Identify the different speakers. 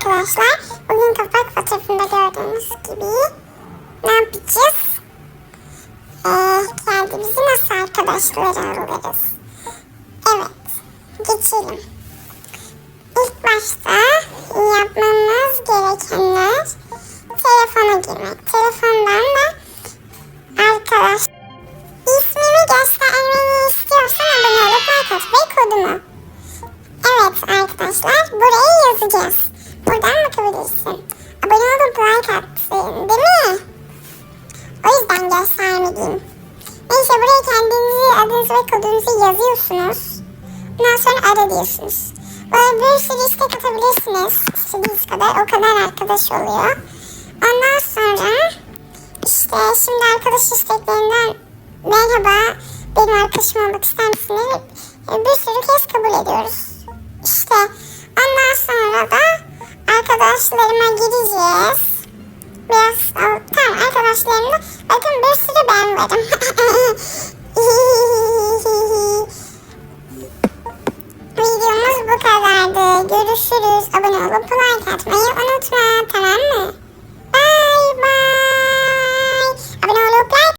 Speaker 1: arkadaşlar. Bugün kapak fotoğrafında gördüğünüz gibi ne yapacağız? Ee, kendimizi nasıl arkadaşlara alırız? Evet, geçelim. İlk başta yapmamız gerekenler telefona girmek. Telefondan da arkadaş ismimi göstermeni istiyorsan abone olup like at kodumu. Evet arkadaşlar buraya yazacağız. Buradan bakabilirsin. Abone olup like attın değil mi? O yüzden göstermediğim. Neyse buraya kendinizi adınızı ve kodunuzu yazıyorsunuz. Ondan sonra ara diyorsunuz. Böyle bir sürü istek atabilirsiniz. İstediğiniz kadar. O kadar arkadaş oluyor. Ondan sonra işte şimdi arkadaş isteklerinden merhaba benim arkadaşım olmak ister misiniz? Bir sürü kez kabul ediyoruz. İşte ondan sonra da arkadaşlarıma gireceğiz. Biraz al- tamam arkadaşlarımla bakın bir sürü ben varım. Videomuz bu kadardı. Görüşürüz.